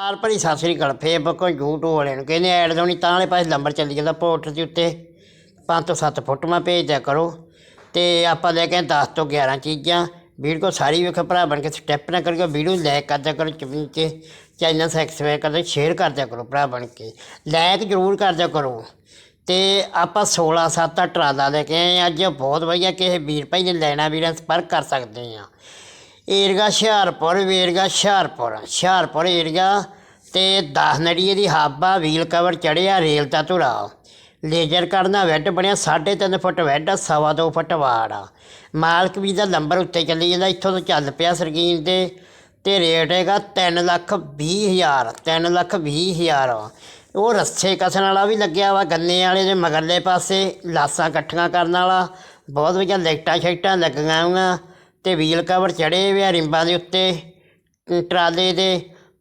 R ਭਰੀ ਸਤਿ ਸ੍ਰੀ ਅਕਾਲ Facebook YouTube ਵਾਲਿਆਂ ਨੂੰ ਕਹਿੰਦੇ ਐਡ ਦੋਣੀ ਤਾਂ ਵਾਲੇ ਪਾਸੇ ਨੰਬਰ ਚੱਲੀ ਜਾਂਦਾ ਪੋਰਟਰ ਦੇ ਉੱਤੇ। ਪੰਜ ਤੋਂ ਸੱਤ ਫੋਟੋਆਂ ਭੇਜ ਦਿਆ ਕਰੋ। ਤੇ ਆਪਾਂ ਲੈ ਕੇ ਆਏ 10 ਤੋਂ 11 ਚੀਜ਼ਾਂ। ਵੀਡੀਓ ਕੋ ਸਾਰੀ ਵੇਖੋ ਭਰਾ, ਬਣ ਕੇ ਸਟੈਪ ਨਾ ਕਰਕੇ ਵੀਡੀਓ ਲਾਈਕ ਕਰ ਦਿਆ ਕਰੋ ਚੁਣ ਕੇ ਚੈਨਲ ਸਬਸਕ੍ਰਾਈਬ ਕਰ ਦਿਓ ਸ਼ੇਅਰ ਕਰ ਦਿਆ ਕਰੋ ਭਰਾ ਬਣ ਕੇ। ਲਾਈਕ ਜ਼ਰੂਰ ਕਰ ਦਿਆ ਕਰੋ। ਤੇ ਆਪਾਂ 16 7 ਟਰਾਲਾ ਲੈ ਕੇ ਆਏ ਹਾਂ। ਅੱਜ ਬਹੁਤ ਵਧੀਆ ਕਿਸੇ ਵੀਰ ਭਾਈ ਨੇ ਲੈਣਾ ਵੀਰਾਂ ਸੰਪਰਕ ਕਰ ਸਕਦੇ ਆ ਏਰਗਾ ਹੁਸ਼ਿਆਰਪੁਰ, ਵੇਰਗਾ ਹੁਸ਼ਿਆਰਪੁਰ। ਹੁਸ਼ਿਆਰਪੁਰ ਏਰਗਾ ਤੇ 10 ਨੜੀਏ ਦੀ ਹਾਬਾ ਵੀਲ ਕਵਰ ਚੜਿਆ ਰੇਲ ਦਾ ਧੁਰਾ। ਲੇਜ਼ਰ ਕਰਨਾ ਵੈੱਡ ਬਣਿਆ 3.5 ਫੁੱਟ ਵੈੱਡ ਸਵਾ ਦੋ ਫੁੱਟ ਵਾੜ ਆ। ਮਾਲਕ ਵੀ ਦਾ ਨੰਬਰ ਉੱਤੇ ਚੱਲੀ ਜਾਂਦਾ, ਇੱਥੋਂ ਤੋਂ ਚੱਲ ਪਿਆ ਸਰਗੀਨ ਦੇ ਤੇ ਰੇਟ ਹੈਗਾ 3 ਲੱਖ 20 ਹਜ਼ਾਰ 3 ਲੱਖ 20 ਹਜ਼ਾਰ। ਉਹ ਰੱਸੇ ਕਸਣ ਵਾਲਾ ਵੀ ਲੱਗਿਆ ਵਾ, ਗੰਨੇ ਵਾਲੇ ਦੇ ਮਗਰਲੇ ਪਾਸੇ, ਲਾਸਾਂ ਇਕੱਠੀਆਂ ਕਰਨ ਵਾਲਾ। ਬਹੁਤ ਵਧੀਆ ਲਾਈਟਾਂ ਸ਼ਾਈਟਾਂ ਲੱਗੀਆਂ ਹੋਈਆਂ। ਤੇ ਵੀਲ ਕਵਰ ਚੜੇ ਹੋਏ ਆ ਰਿੰਬਾਂ ਦੇ ਉੱਤੇ ਟਰਾਲੇ ਦੇ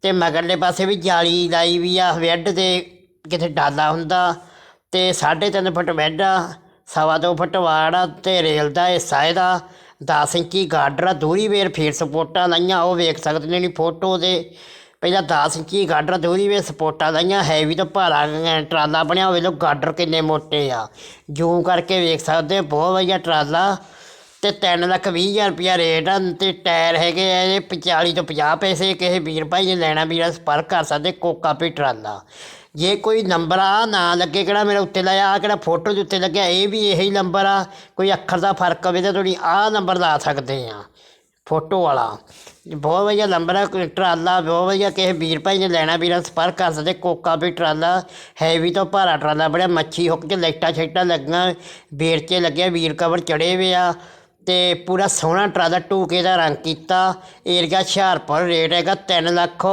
ਤੇ ਮਗਰਲੇ ਪਾਸੇ ਵੀ ਜਾਲੀ ਲਾਈ ਵੀ ਆ ਵੈੱਡ ਦੇ ਕਿਤੇ ਡਾਲਾ ਹੁੰਦਾ ਤੇ 3.5 ਫੁੱਟ ਵੈੱਡ ਆ ਸਵਾ ਦੋ ਫੁੱਟ ਵਾੜ ਆ ਤੇ ਰੇਲ ਦਾ ਹਿੱਸਾ ਇਹਦਾ 10 ਇੰਚੀ ਗਾਡਰ ਆ ਦੂਰੀ ਵੇਰ ਫੇਰ ਸਪੋਰਟਾਂ ਲਾਈਆਂ ਉਹ ਵੇਖ ਸਕਦੇ ਨੇ ਨੀ ਫੋਟੋ ਦੇ ਪਹਿਲਾਂ 10 ਇੰਚੀ ਗਾਡਰ ਦੂਰੀ ਵੇਰ ਸਪੋਰਟਾਂ ਲਾਈਆਂ ਹੈਵੀ ਤਾਂ ਭਾਰਾ ਟਰਾਲਾ ਬਣਿਆ ਹੋਵੇ ਲੋ ਗਾਡਰ ਕਿੰਨੇ ਮੋਟੇ ਆ ਜੂਮ ਕਰਕੇ ਵੇਖ ਸਕਦੇ ਹੋ, ਬਹੁਤ ਵਧੀਆ ਟਰਾਲਾ ਤੇ 3 ਲੱਖ 20 ਹਜ਼ਾਰ ਰੁਪਇਆ ਰੇਟ ਆ, ਤੇ ਟਾਇਰ ਹੈਗੇ ਆ ਇਹ 45 ਤੋਂ 50 ਪੈਸੇ ਕਿਸੇ ਵੀਰ ਭਾਈ ਨੇ ਲੈਣਾ, ਵੀਰਾ ਸੰਪਰਕ ਕਰ ਸਕਦੇ ਕੋਕਾ ਪੀ ਟਰਾਲਾ। ਜੇ ਕੋਈ ਨੰਬਰ ਆ, ਨਾ ਲੱਗੇ ਕਿਹੜਾ ਮੇਰਾ ਉੱਤੇ ਲਾਇਆ ਆ ਕਿਹੜਾ ਫੋਟੋ ਦੇ ਉੱਤੇ ਲੱਗਿਆ, ਇਹ ਵੀ ਇਹੀ ਨੰਬਰ ਆ, ਕੋਈ ਅੱਖਰ ਦਾ ਫ਼ਰਕ ਹੋਵੇ ਤਾਂ ਤੁਸੀਂ ਆਹ ਨੰਬਰ ਲਾ ਸਕਦੇ ਆ ਫੋਟੋ ਵਾਲਾ। ਬਹੁਤ ਵਧੀਆ ਨੰਬਰ ਆ ਟਰਾਲਾ, ਬਹੁਤ ਵਧੀਆ ਕਿਸੇ ਵੀਰ ਭਾਈ ਨੇ ਲੈਣਾ, ਵੀਰਾਂ ਸੰਪਰਕ ਕਰ ਸਕਦੇ ਕੋਕਾ ਵੀ ਟਰਾਲਾ ਹੈਵੀ ਤੋਂ ਭਾਰਾ ਟਰਾਲਾ ਬੜਿਆ ਮੱਛੀ ਹੁੱਕ ਕੇ ਲਾਈਟਾਂ ਛੇਟਾਂ ਲੱਗੀਆਂ ਬੇਰਚੇ ਲੱਗਿਆ ਵੀਰ ਕਵਰ ਚੜੇ ਵੇ ਆ ਤੇ ਪੂਰਾ ਸੋਹਣਾ ਟਰਾਲਾ ਟੂਕੇ ਦਾ ਰੰਗ ਕੀਤਾ। ਏਰੀਆ ਹੁਸ਼ਿਆਰਪੁਰ ਰੇਟ ਹੈਗਾ 3 ਲੱਖ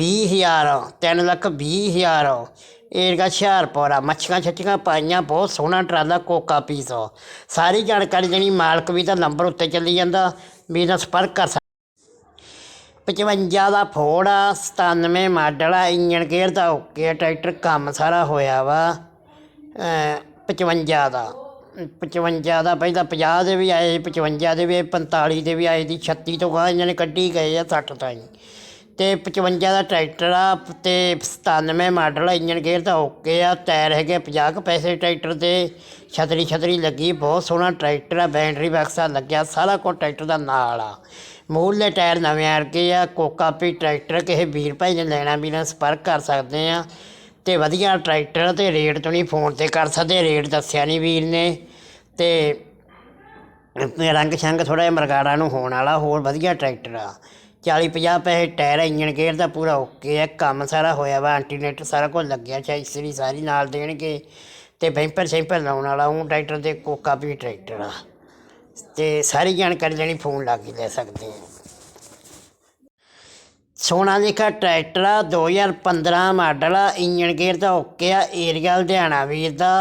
20 ਹਜ਼ਾਰ 3 ਲੱਖ 20 ਹਜ਼ਾਰ। ਏਰੀਆ ਹੁਸ਼ਿਆਰਪੁਰ ਆ, ਮੱਛੀਆਂ ਛੱਚੀਆਂ ਪਾਈਆਂ, ਬਹੁਤ ਸੋਹਣਾ ਟਰਾਲਾ, ਕੋਕਾ ਪੀਸ। ਸਾਰੀ ਜਾਣਕਾਰੀ ਦੇਣੀ, ਮਾਲਕ ਵੀ ਦਾ ਨੰਬਰ ਉੱਤੇ ਚੱਲੀ ਜਾਂਦਾ। ਵੀ ਨਾਲ ਸੰਪਰਕ ਕਰ ਸਕਦੇ 55 ਦਾ ਫੋੜ ਆ 97 ਮਾਡਲ ਆ ਇੰਜਨ ਗੇਅਰ ਦਾ ਓਕੇ ਟਰੈਕਟਰ ਕੰਮ ਸਾਰਾ ਹੋਇਆ ਵਾ। ਅਮ 55 ਦਾ। 55 ਦਾ ਪਹਿਲਾਂ 50 ਦੇ ਵੀ ਆਏ 55 ਦੇ ਵੀ ਆਏ, 45 ਦੇ ਵੀ ਆਏ ਦੀ 36 ਤੋਂ ਬਾਅਦ ਇਹਨਾਂ ਨੇ ਕੱਢੀ ਗਏ ਆ 60 ਤਾਈਂ। ਤੇ 55 ਦਾ ਟਰੈਕਟਰ ਆ ਤੇ 97 ਮਾਡਲ ਆ ਇੰਜਨ ਗੇਅਰ ਦਾ ਓਕੇ ਆ ਟਾਇਰ ਹੈਗੇ 50 ਕੁ ਪੈਸੇ ਟਰੈਕਟਰ 'ਤੇ ਛਤਰੀ ਛਤਰੀ ਲੱਗੀ ਬਹੁਤ ਸੋਹਣਾ ਟਰੈਕਟਰ ਆ ਬੈਟਰੀ ਬਕਸਾ ਲੱਗਿਆ ਸਾਰਾ ਕੁਝ ਟਰੈਕਟਰ ਦਾ ਨਾਲ ਆ। ਮੂਹਰਲੇ ਟਾਇਰ ਨਵੇਂ ਅਰਗੇ ਆ ਕੋਕਾਪੀ ਟਰੈਕਟਰ ਕਿਸੇ ਵੀਰ ਭਾਈ ਨੇ ਲੈਣਾ ਵੀ ਨਾ ਸੰਪਰਕ ਕਰ ਸਕਦੇ ਆ। ਤੇ ਵਧੀਆ ਟਰੈਕਟਰ ਤੇ ਰੇਟ ਤੋਂ ਨਹੀਂ ਫੋਨ ਤੇ ਕਰ ਸਕਦੇ ਰੇਟ ਦੱਸਿਆ ਨਹੀਂ ਵੀਰ ਨੇ। ਤੇ ਰੰਗ ਛੰਗ ਥੋੜਾ ਜਿਹਾ ਮਰਗਾੜਾ ਨੂੰ ਹੋਣ ਵਾਲਾ ਹੋਰ ਵਧੀਆ ਟਰੈਕਟਰ ਆ। 40 50 ਪੈਸੇ ਟਾਇਰ ਆ, ਇੰਜਨ ਗੇਅਰ ਦਾ ਪੂਰਾ ਓਕੇ ਆ ਕੰਮ ਸਾਰਾ ਹੋਇਆ ਵਾ ਐਂਟੀਨੇਟਰ ਸਾਰਾ ਕੁਝ ਲੱਗਿਆ ਚਾਹੀਸਰੀ ਸਾਰੀ ਨਾਲ ਦੇਣਗੇ। ਤੇ ਬੈਂਪਰ ਸੈਂਪਰ ਲਾਉਣ ਵਾਲਾ ਉਹ ਟਰੈਕਟਰ ਦੇ ਕੋਕਾ ਵੀ ਟਰੈਕਟਰ ਆ। ਤੇ ਸਾਰੀ ਜਾਣਕਾਰੀ ਲੈਣੀ ਫੋਨ ਲਾ ਕੇ ਲੈ ਸਕਦੇ ਆ। ਸੋਨਾ ਲਿਖਾ ਟਰੈਕਟਰ ਆ 2015 ਮਾਡਲ ਆ ਇੰਜਨ ਗੇਅਰ ਦਾ ਓਕੇ ਆ ਏਰੀਆ ਲੁਧਿਆਣਾ ਵੀਰ ਦਾ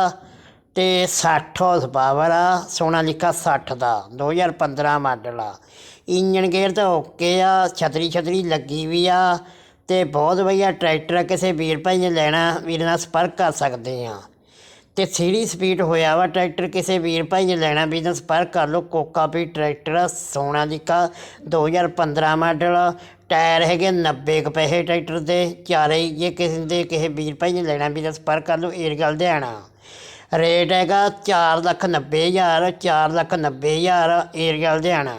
ਤੇ 60 ਹਾਰਸ ਪਾਵਰ ਆ ਸੋਨਾ ਲਿਖਾ 60 ਦਾ 2015 ਮਾਡਲ ਆ। ਇੰਜਨ ਗੇਅਰ ਤਾਂ ਓਕੇ ਆ ਛਤਰੀ ਛਤਰੀ ਲੱਗੀ ਵੀ ਆ ਤੇ ਬਹੁਤ ਵਧੀਆ ਟਰੈਕਟਰ ਆ ਕਿਸੇ ਵੀਰ ਭਾਈ ਨੇ ਲੈਣਾ ਵੀਰ ਨਾਲ ਸੰਪਰਕ ਕਰ ਸਕਦੇ ਆ। ਤੇ ਸੀੜੀ ਸਪੀਡ ਹੋਇਆ ਵਾ ਟਰੈਕਟਰ ਕਿਸੇ ਵੀਰ ਭਾਈ ਨੇ ਲੈਣਾ ਵੀ ਤਾਂ ਕਰ ਲਓ ਕੋਕਾ ਵੀ ਟਰੈਕਟਰ ਆ, ਸੋਨਾਲੀਕਾ 2015 ਮਾਡਲ ਟਾਇਰ ਹੈਗੇ 90 ਕੁ ਪੈਸੇ ਟਰੈਕਟਰ ਦੇ, ਚਾਰੇ ਹੀ ਜੇ ਕਿਸੇ ਦੇ, ਕਿਸੇ ਵੀਰ ਭਾਈ ਨੇ ਲੈਣਾ ਵੀ ਤਾਂ ਸੰਪਰਕ ਕਰ ਲਓ ਏਰੀਆ ਲੁਧਿਆਣਾ ਰੇਟ ਹੈਗਾ 4 ਲੱਖ 90 ਹਜ਼ਾਰ 4 ਲੱਖ 90 ਹਜ਼ਾਰ ਏਰੀਆ ਲੁਧਿਆਣਾ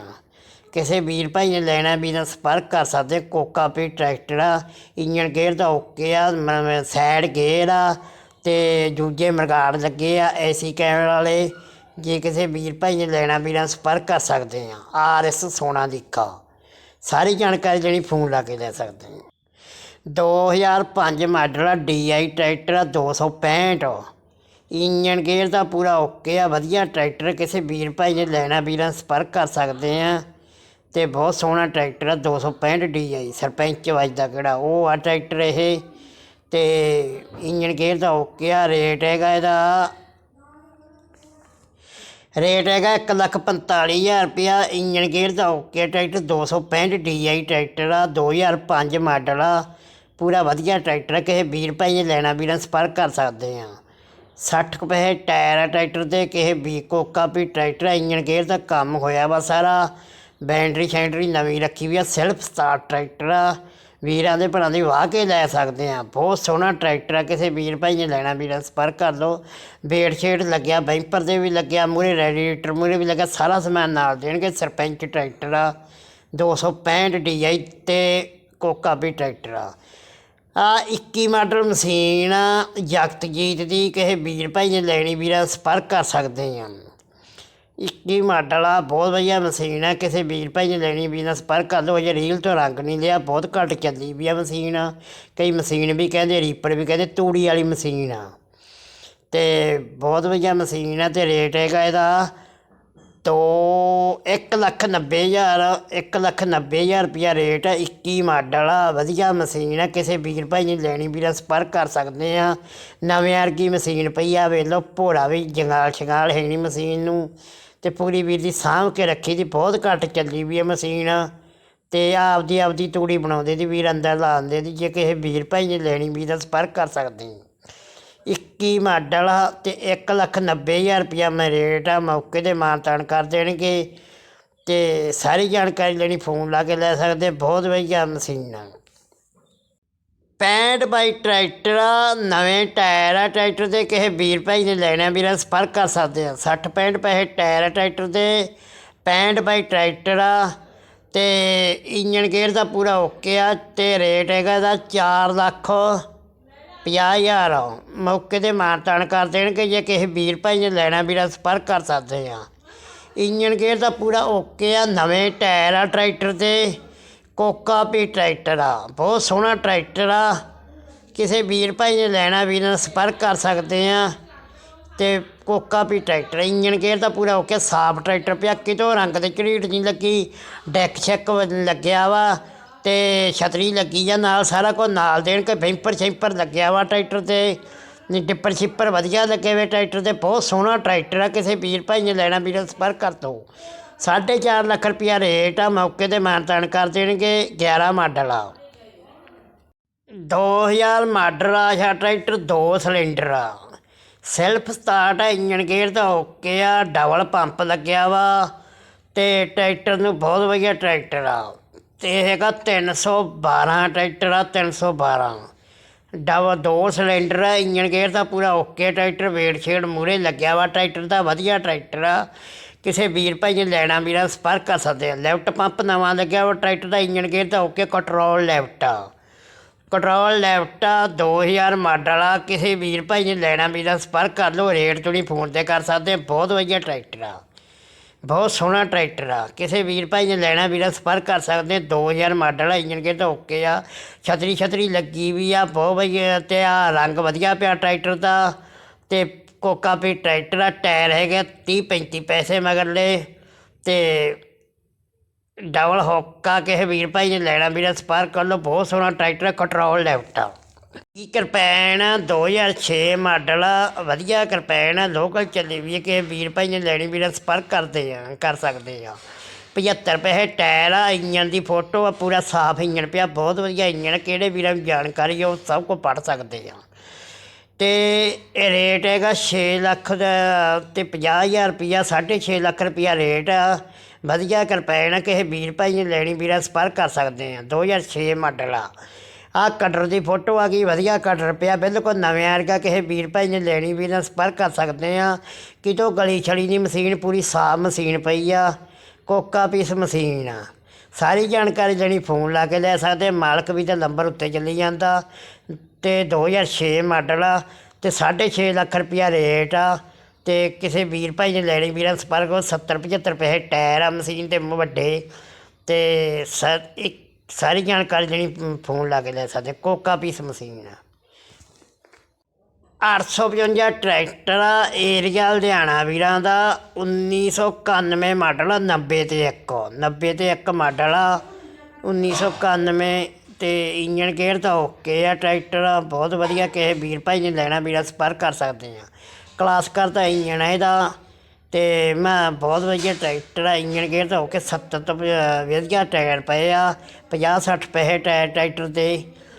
ਕਿਸੇ ਵੀਰ ਭਾਈ ਨੇ ਲੈਣਾ ਵੀ ਤਾਂ ਸੰਪਰਕ ਕਰ ਸਕਦੇ, ਕੋਕਾ ਪੀ ਟਰੈਕਟਰ ਆ ਇੰਜਨ ਗੇਅਰ ਦਾ ਓਕੇ ਆ ਸਾਈਡ ਗੇਅਰ ਆ, ਤੇ ਦੂਜੇ ਮਰਗਾੜ ਲੱਗੇ ਆ ਏਸੀ ਕੈਮਰੇ ਵਾਲੇ, ਜੇ ਕਿਸੇ ਵੀਰ ਭਾਈ ਨੇ ਲੈਣਾ ਵੀ ਤਾਂ ਸੰਪਰਕ ਕਰ ਸਕਦੇ ਆ, ਆਰ ਐਸ ਸੋਨਾ ਦੀਖਾ ਸਾਰੀ ਜਾਣਕਾਰੀ ਜਿਹੜੀ ਫੋਨ ਲਾ ਕੇ ਲੈ ਸਕਦੇ ਆ 2005 ਮਾਡਲ ਆ ਡੀਆਈ ਟਰੈਕਟਰ ਆ 265 ਇੰਜਨ ਗੇਅਰ ਦਾ ਪੂਰਾ ਓਕੇ ਆ, ਵਧੀਆ ਟਰੈਕਟਰ ਕਿਸੇ ਵੀਰ ਭਾਈ ਨੇ ਲੈਣਾ, ਵੀਰਾਂ ਸੰਪਰਕ ਕਰ ਸਕਦੇ ਆ ਤੇ ਬਹੁਤ ਸੋਹਣਾ ਟਰੈਕਟਰ ਆ 265 ਡੀਆਈ ਸਰਪੰਚ ਵੱਜਦਾ ਕਿਹੜਾ, ਉਹ ਆ ਟਰੈਕਟਰ ਇਹ। ਤੇ ਇੰਜਨ ਗੇਅਰ ਦਾ ਓਕੇ ਆ, ਰੇਟ ਹੈਗਾ ਇਹਦਾ ਰੇਟ ਹੈਗਾ ਇੱਕ ਲੱਖ ਪੰਤਾਲੀ ਹਜ਼ਾਰ ਰੁਪਇਆ ਇੰਜਨ ਗੇਅਰ ਦਾ ਓਕੇ ਟਰੈਕਟਰ 265 ਡੀਆਈ ਟਰੈਕਟਰ ਆ 2005 ਮਾਡਲ ਆ। ਪੂਰਾ ਵਧੀਆ ਟਰੈਕਟਰ ਆ, ਕਿਸੇ ਵੀਰ ਭਾਈ ਨੇ ਲੈਣਾ ਵੀ ਵੀਰਾਂ ਸੰਪਰਕ ਕਰ ਸਕਦੇ ਆ 60 ਕੁ ਪੈਸੇ ਟਾਇਰ ਆ ਟਰੈਕਟਰ ਦੇ, ਕਿਸੇ ਵੀ ਕੋਕਾ ਵੀ ਟਰੈਕਟਰ ਆ ਇੰਜਨ ਗੇਅਰ ਦਾ ਕੰਮ ਹੋਇਆ ਵਾ ਸਾਰਾ। ਬੈਂਡਰੀ ਸ਼ੈਂਟਰੀ ਨਵੀਂ ਰੱਖੀ ਵੀ ਆ ਸੈਲਫ ਸਟਾਰਟ ਟਰੈਕਟਰ ਆ। ਵੀਰਾਂ ਦੇ ਭਰਾ ਦੀ ਵਾਹ ਕੇ ਲੈ ਸਕਦੇ ਆ ਬਹੁਤ ਸੋਹਣਾ ਟਰੈਕਟਰ ਆ, ਕਿਸੇ ਵੀਰ ਭਾਈ ਨੇ ਲੈਣਾ ਵੀਰਾਂ, ਸੰਪਰਕ ਕਰ ਲਓ। ਬੇੜ ਛੇੜ ਲੱਗਿਆ, ਬੈਂਪਰ ਦੇ ਵੀ ਲੱਗਿਆ ਮੂਰੇ ਰੈਡੀਏਟਰ ਮੂਰੇ ਵੀ ਲੱਗਿਆ, ਸਾਰਾ ਸਮਾਨ ਨਾਲ ਦੇਣਗੇ। ਸਰਪੰਚ ਟਰੈਕਟਰ ਆ 265 ਡੀਆਈ ਤੇ ਕੋਕਾ ਵੀ ਟਰੈਕਟਰ ਆ। ਆ 21 ਮਾਡਲ ਮਸ਼ੀਨ ਆ, ਜਗਤਜੀਤ ਦੀ, ਕਿਸੇ ਵੀਰ ਭਾਈ ਨੇ ਲੈਣੀ ਵੀਰਾਂ, ਸੰਪਰਕ ਕਰ ਸਕਦੇ ਆ 21 ਮਾਡਲ ਆ ਬਹੁਤ ਵਧੀਆ ਮਸ਼ੀਨ ਆ। ਕਿਸੇ ਵੀਰ ਭਾਈ ਨੇ ਲੈਣੀ ਵੀ ਨਾ ਸੰਪਰਕ ਕਰ ਲਓ। ਅਜੇ ਰੀਲ ਤੋਂ ਰੰਗ ਨਹੀਂ ਲਿਆ, ਬਹੁਤ ਘੱਟ ਚੱਲੀ ਵੀ ਆ ਮਸ਼ੀਨ। ਆ ਕਈ ਮਸ਼ੀਨ ਵੀ ਕਹਿੰਦੇ ਰੀਪਰ ਵੀ ਕਹਿੰਦੇ, ਤੂੜੀ ਵਾਲੀ ਮਸ਼ੀਨ ਆ। ਤੇ ਬਹੁਤ ਵਧੀਆ ਮਸ਼ੀਨ ਆ ਤੇ ਰੇਟ ਹੈਗਾ ਇਹਦਾ ਤੋ ਇੱਕ ਲੱਖ ਨੱਬੇ ਹਜ਼ਾਰ, ਇੱਕ ਲੱਖ ਨੱਬੇ ਹਜ਼ਾਰ ਰੁਪਇਆ ਰੇਟ ਆ 21 ਮਾਡਲ ਆ ਵਧੀਆ ਮਸ਼ੀਨ ਆ, ਕਿਸੇ ਵੀਰ ਭਾਈ ਨੇ ਲੈਣੀ, ਵੀਰਾ ਸੰਪਰਕ ਕਰ ਸਕਦੇ ਆ। ਨਵੇਂ ਵਰਗੀ ਮਸ਼ੀਨ ਪਈ ਆ, ਵੇਖ ਲਓ, ਭੋਰਾ ਵੀ ਜੰਗਾਲ ਛਗਾਲ ਹੈ ਨਹੀਂ ਮਸ਼ੀਨ ਨੂੰ। ਤੇ ਪੂਰੀ ਵੀਰ ਦੀ ਸਾਂਭ ਕੇ ਰੱਖੀ ਦੀ ਬਹੁਤ ਘੱਟ ਚੱਲੀ ਵੀ ਆ ਮਸ਼ੀਨ। ਤੇ ਆਪਦੀ ਆਪਦੀ ਤੂੜੀ ਬਣਾਉਂਦੇ ਦੀ ਵੀਰ ਅੰਦਰ ਲਾਉਂਦੇ ਦੀ ਜੇ ਕਿਸੇ ਵੀਰ ਭਾਈ ਨੇ ਲੈਣੀ ਵੀਰ ਦਾ ਸੰਪਰਕ ਕਰ ਸਕਦੇ। ਆ 21 ਮਾਡਲ ਆ ਤੇ ਇੱਕ ਲੱਖ ਨੱਬੇ ਹਜ਼ਾਰ ਰੁਪਇਆ ਮੈਂ ਰੇਟ ਆ, ਮੌਕੇ ਤੇ ਮਾਨਤਾਨ ਕਰ ਦੇਣਗੇ। ਤੇ ਸਾਰੀ ਜਾਣਕਾਰੀ ਲੈਣੀ, ਫੋਨ ਲਾ ਕੇ ਲੈ ਸਕਦੇ, ਬਹੁਤ ਵਧੀਆ ਮਸ਼ੀਨ ਆ। 65 ਬਾਈ ਟਰੈਕਟਰ ਆ, ਨਵੇਂ ਟਾਇਰ ਆ ਟਰੈਕਟਰ ਦੇ ਕਿਸੇ ਵੀਰ ਭਾਈ ਨੇ ਲੈਣਾ ਵੀਰਾਂ ਸੰਪਰਕ ਕਰ ਸਕਦੇ ਆ। 60 65 ਪੈਸੇ ਟਾਇਰ ਆ ਟਰੈਕਟਰ ਦੇ 65 ਬਾਈ ਟਰੈਕਟਰ ਆ, ਤੇ ਇੰਜਨ ਗੇਅਰ ਦਾ ਪੂਰਾ ਓਕੇ ਆ, ਤੇ ਰੇਟ ਹੈਗਾ ਇਹਦਾ 4 ਲੱਖ ਪੰਜਾਹ ਹਜ਼ਾਰ। ਆ। ਮੌਕੇ ਤੇ ਮਾਨਤਾਨ ਕਰ ਦੇਣਗੇ, ਜੇ ਕਿਸੇ ਵੀਰ ਭਾਈ ਨੇ ਲੈਣਾ, ਵੀਰਾ ਸੰਪਰਕ ਕਰ ਸਕਦੇ ਆ। ਇੰਜਨ ਗੇਅਰ ਦਾ ਪੂਰਾ ਓਕੇ ਆ, ਨਵੇਂ ਟਾਇਰ ਆ ਟਰੈਕਟਰ ਤੇ ਕੋਕਾ ਵੀ ਟਰੈਕਟਰ ਆ। ਬਹੁਤ ਸੋਹਣਾ ਟਰੈਕਟਰ ਆ। ਕਿਸੇ ਵੀਰ ਭਾਈ ਨੇ ਲੈਣਾ, ਵੀਰ ਨਾਲ ਸੰਪਰਕ ਕਰ ਸਕਦੇ ਆ। ਤੇ ਕੋਕਾ ਵੀ ਟਰੈਕਟਰ ਇੰਜਨ ਗੇਅਰ ਤਾਂ ਪੂਰਾ ਓਕੇ ਸਾਫ਼ ਟਰੈਕਟਰ ਪਿਆ। ਕਿਤੋਂ ਰੰਗ ਤੇ ਝਰੀਟ ਨਹੀਂ ਲੱਗੀ, ਡੈਕ ਛੈਕ ਲੱਗਿਆ ਵਾ ਤੇ ਛਤਰੀ ਲੱਗੀ ਆ ਨਾਲ ਸਾਰਾ ਕੁਝ ਨਾਲ ਦੇਣ ਕੇ ਬੈਂਪਰ ਸ਼ੈਂਪਰ ਲੱਗਿਆ ਵਾ ਟਰੈਕਟਰ ਤੇ। ਨੀ ਟਿੱਪਰ ਛਿੱਪਰ ਵਧੀਆ ਲੱਗੇ ਵੇ ਟਰੈਕਟਰ ਤੇ। ਬਹੁਤ ਸੋਹਣਾ ਟਰੈਕਟਰ ਆ। ਕਿਸੇ ਵੀਰ ਭਾਈ ਨੇ ਲੈਣਾ, ਵੀਰ ਨਾਲ ਸੰਪਰਕ ਕਰ ਦੋ। 4.5 ਲੱਖ ਰੁਪਿਆ ਰੇਟ ਆ, ਮੌਕੇ ਤੇ ਮਾਨਤਾਨ ਕਰ ਦੇਣਗੇ 11 ਮਾਡਲ ਆ। 2000 ਮਾਡਲ ਆ ਸ਼ਾ ਟਰੈਕਟਰ ਦੋ ਸਿਲੰਡਰ ਆ। ਸੈਲਫ ਸਟਾਰਟ ਆ ਇੰਜਨ ਗੇਅਰ ਦਾ ਓਕੇ ਆ, ਡਬਲ ਪੰਪ ਲੱਗਿਆ ਵਾ, ਤੇ ਟਰੈਕਟਰ ਨੂੰ ਬਹੁਤ ਵਧੀਆ ਟਰੈਕਟਰ ਆ। ਤੇ ਇਹ ਹੈਗਾ 312 ਟਰੈਕਟਰ ਆ 312 ਡਬਲ ਦੋ ਸਿਲੰਡਰ ਆ ਇੰਜਨ ਗੇਅਰ ਦਾ ਪੂਰਾ ਓਕੇ ਟਰੈਕਟਰ ਵੇਟ ਛੇੜ ਮੂਰੇ ਲੱਗਿਆ ਵਾ, ਟਰੈਕਟਰ ਦਾ ਵਧੀਆ ਟਰੈਕਟਰ ਆ। ਕਿਸੇ ਵੀਰ ਭਾਈ ਨੇ ਲੈਣਾ ਵੀਰਾ ਸੰਪਰਕ ਕਰ ਸਕਦੇ ਆ। ਲੈਫਟ ਪੰਪ ਨਵਾਂ ਲੱਗਿਆ, ਉਹ ਟਰੈਕਟਰ ਦਾ ਇੰਜਨ ਗੇਅਰ ਦਾ ਓਕੇ ਕੰਟਰੋਲ ਲੈਫਟ। ਆ ਕੰਟਰੋਲ ਲੈਫਟ ਆ 2000 ਮਾਡਲ ਆ ਕਿਸੇ ਵੀਰ ਭਾਈ ਨੇ ਲੈਣਾ ਵੀਰਾ ਸੰਪਰਕ ਕਰ ਲਓ, ਰੇਟ ਤੁਸੀਂ ਫੋਨ ਤੇ ਕਰ ਸਕਦੇ ਆ। ਬਹੁਤ ਵਧੀਆ ਟਰੈਕਟਰ ਆ। ਬਹੁਤ ਸੋਹਣਾ ਟਰੈਕਟਰ ਆ। ਕਿਸੇ ਵੀਰ ਭਾਈ ਨੇ ਲੈਣਾ ਵੀਰਾ ਸੰਪਰਕ ਕਰ ਸਕਦੇ ਆ। 2000 ਮਾਡਲ ਆ ਇੰਜਨ ਗੇਅਰ ਤਾਂ ਓਕੇ ਆ। ਛਤਰੀ ਛਤਰੀ ਲੱਗੀ ਵੀ ਆ, ਬਹੁਤ ਵਧੀਆ, ਤੇ ਆ ਰੰਗ ਵਧੀਆ ਪਿਆ ਟਰੈਕਟਰ ਦਾ। ਤੇ ਕੋਕਾ ਵੀ ਟਰੈਕਟਰ ਆ ਟਾਇਰ ਹੈਗੇ 30 35 ਪੈਸੇ ਮਗਰਲੇ ਤੇ ਡਬਲ ਹੋਕਾ ਕਿਸੇ ਵੀਰ ਭਾਈ ਨੇ ਲੈਣਾ ਵੀਰਾ ਸੰਪਰਕ ਕਰ ਲਓ ਬਹੁਤ ਸੋਹਣਾ ਟਰੈਕਟਰ ਆ ਕੰਟਰੋਲ ਲੈਫਟ ਆ ਕੀ ਕਿਰਪੈਨ ਆ, 2006 ਮਾਡਲ ਆ ਵਧੀਆ ਕਿਰਪੈਨ ਆ ਲੋਕਲ ਚੱਲੀ ਵੀ ਆ, ਕਿਸੇ ਵੀਰ ਭਾਈ ਨੇ ਲੈਣੀ ਵੀਰਾ ਸੰਪਰਕ ਕਰਦੇ ਆ ਕਰ ਸਕਦੇ ਆ 75 ਪੈਸੇ ਟਾਇਰ ਆ ਇੰਜਨ ਦੀ ਫੋਟੋ ਆ ਪੂਰਾ ਸਾਫ਼ ਇੰਜਨ ਪਿਆ ਬਹੁਤ ਵਧੀਆ ਇੰਜਨ ਆ, ਕਿਹੜੇ ਵੀਰਾਂ ਨੂੰ ਜਾਣਕਾਰੀ ਆ ਉਹ ਸਭ ਕੁਝ ਪੜ੍ਹ ਸਕਦੇ ਆ ਤੇ ਇਹ ਰੇਟ ਹੈਗਾ 6 ਲੱਖ ਦਾ ਤੇ 50000 ਰੁਪਿਆ 6.5 ਲੱਖ ਰੁਪਿਆ ਰੇਟ ਆ। ਵਧੀਆ ਕਿਰਪੈਨ ਆ, ਕਿਸੇ ਵੀਰ ਭਾਈ ਨੇ ਲੈਣੀ, ਵੀਰਾ ਸੰਪਰਕ ਕਰ ਸਕਦੇ ਆ 2006 ਮਾਡਲ ਆ। ਆ ਕਟਰ ਦੀ ਫੋਟੋ ਆ ਗਈ, ਵਧੀਆ ਕਟਰ ਪਿਆ। ਬਿਲਕੁਲ ਨਵੇਂ ਵਰਗਾ ਕਿਸੇ ਵੀਰ ਭਾਈ ਨੇ ਲੈਣੀ, ਵੀਰ ਨਾਲ ਸੰਪਰਕ ਕਰ ਸਕਦੇ ਆ ਕਿਤੋਂ ਗਲੀ ਛੜੀ ਦੀ ਮਸ਼ੀਨ, ਪੂਰੀ ਸਾਫ਼ ਮਸ਼ੀਨ ਪਈ ਆ। ਕੋਕਾ ਪੀਸ ਮਸ਼ੀਨ ਆ। ਸਾਰੀ ਜਾਣਕਾਰੀ ਲੈਣੀ, ਫੋਨ ਲਾ ਕੇ ਲੈ ਸਕਦੇ ਮਾਲਕ ਵੀ ਤਾਂ ਨੰਬਰ ਉੱਤੇ ਚੱਲੀ ਜਾਂਦਾ। ਅਤੇ ਦੋ ਹਜ਼ਾਰ ਛੇ ਮਾਡਲ ਆ ਅਤੇ ਸਾਢੇ ਛੇ ਲੱਖ ਰੁਪਈਆ ਰੇਟ ਆ ਅਤੇ ਕਿਸੇ ਵੀਰ ਭਾਈ ਨੇ ਲੈਣੀ, ਵੀਰਾਂ ਨਾਲ ਸੰਪਰਕ ਕਰੋ 70 75 ਪੈਸੇ ਟਾਇਰ ਆ ਮਸ਼ੀਨ ਤੇ ਵੱਡੇ ਅਤੇ ਸ ਇੱਕ ਸਾਰੀ ਜਾਣਕਾਰੀ ਲੈਣੀ ਫੋਨ ਲਾ ਕੇ ਲੈ ਸਕਦੇ, ਕੋਕਾ ਪੀਸ ਮਸ਼ੀਨ ਆ। 855 ਟਰੈਕਟਰ ਆ, ਏਰੀਆ ਲੁਧਿਆਣਾ ਵੀਰਾਂ ਦਾ 1991 ਮਾਡਲ ਆ 90 ਤੇ 1 90 ਤੇ 1 ਮਾਡਲ ਆ 1991 ਅਤੇ ਇੰਜਣ ਗੇਅਰ ਤਾਂ ਓਕੇ ਆ, ਟਰੈਕਟਰ ਆ ਬਹੁਤ ਵਧੀਆ, ਕਿਸੇ ਵੀਰ ਭਾਈ ਨੇ ਲੈਣਾ, ਵੀਰਾ ਸੰਪਰਕ ਕਰ ਸਕਦੇ ਆ ਕਲਾਸ ਕਰਦਾ ਇੰਜਣ ਆ ਇਹਦਾ ਅਤੇ ਮੈਂ ਬਹੁਤ ਵਧੀਆ ਟਰੈਕਟਰ ਆ, ਇੰਜਣ ਗੇਅਰ ਤਾਂ ਓਕੇ 70 ਤੋਂ ਵਧੀਆ ਟਾਇਰ ਪਏ ਆ 50 60 ਪੈਸੇ ਟਾਇਰ, ਟਰੈਕਟਰ ਦੇ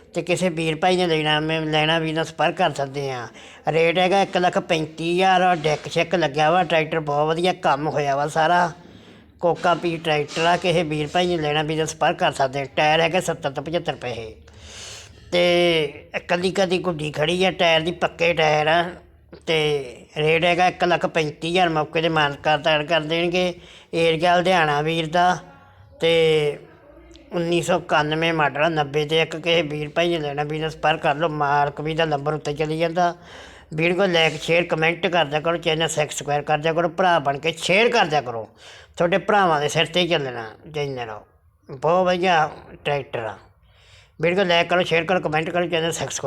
ਅਤੇ ਕਿਸੇ ਵੀਰ ਭਾਈ ਨੇ ਲੈਣਾ, ਮੈਂ ਲੈਣਾ ਵੀ ਨਾਲ ਸੰਪਰਕ ਕਰ ਸਕਦੇ ਆ ਰੇਟ ਹੈਗਾ ਇੱਕ ਲੱਖ ਪੈਂਤੀ ਹਜ਼ਾਰ, ਡੈਕ ਚੈੱਕ ਲੱਗਿਆ ਵਾ, ਟਰੈਕਟਰ ਬਹੁਤ ਵਧੀਆ ਕੰਮ ਹੋਇਆ ਵਾ ਸਾਰਾ। ਕੋਕਾ ਪੀ ਟਰੈਕਟਰ ਆ ਕਿਸੇ ਵੀਰ ਭਾਈ ਨੇ ਲੈਣਾ ਵੀ ਤਾਂ ਸੰਪਰਕ ਕਰ ਸਕਦੇ ਟਾਇਰ ਹੈਗੇ 70 ਤੋਂ 75 ਰੁਪਏ ਇਹ। ਤੇ ਕਦੀ ਕਦੀ ਗੁੱਡੀ ਖੜੀ ਆ ਟਾਇਰ ਦੀ ਪੱਕੇ ਟਾਇਰ ਆ ਤੇ ਰੇਟ ਹੈਗਾ ਇੱਕ ਲੱਖ ਪੈਂਤੀ ਹਜ਼ਾਰ ਮੌਕੇ ਦੇ ਮਾਲਕਾਂ ਕਰ ਕਰ ਦੇਣਗੇ। ਏਰੀਆ ਲੁਧਿਆਣਾ ਵੀਰ ਦਾ ਤੇ 1991 ਮਾਡਲ ਆ, 90 ਤੇ ਇੱਕ ਕਿਸੇ ਵੀਰ ਭਾਈ ਨੇ ਲੈਣਾ ਵੀ ਤਾਂ ਸੰਪਰਕ ਕਰ ਲਓ। ਮਾਰਕ ਵੀ ਦਾ ਨੰਬਰ ਉੱਤੇ ਚਲੀ ਜਾਂਦਾ। ਵੀਡੀਓ ਲਾਈਕ ਸ਼ੇਅਰ ਕਮੈਂਟ ਕਰਦਿਆ ਕਰੋ ਚੈਨਲ ਸਬਸਕ੍ਰਾਈਬ ਕਰਦਿਆ ਕਰੋ ਭਰਾ ਬਣ ਕੇ ਸ਼ੇਅਰ ਕਰਦਿਆ ਕਰੋ। ਤੁਹਾਡੇ ਭਰਾਵਾਂ ਦੇ ਸਿਰ ਤੇ ਹੀ ਚੱਲਣਾ, ਜੈਨੇ ਰਹੋ। ਬਹੁਤ ਵਧੀਆ ਟਰੈਕਟਰ ਆ। ਵੀਡੀਓ ਲਾਈਕ ਕਰੋ ਸ਼ੇਅਰ ਕਰੋ ਕਮੈਂਟ ਕਰੋ ਚੈਨਲ ਸਬਸਕ੍ਰਾਈਬ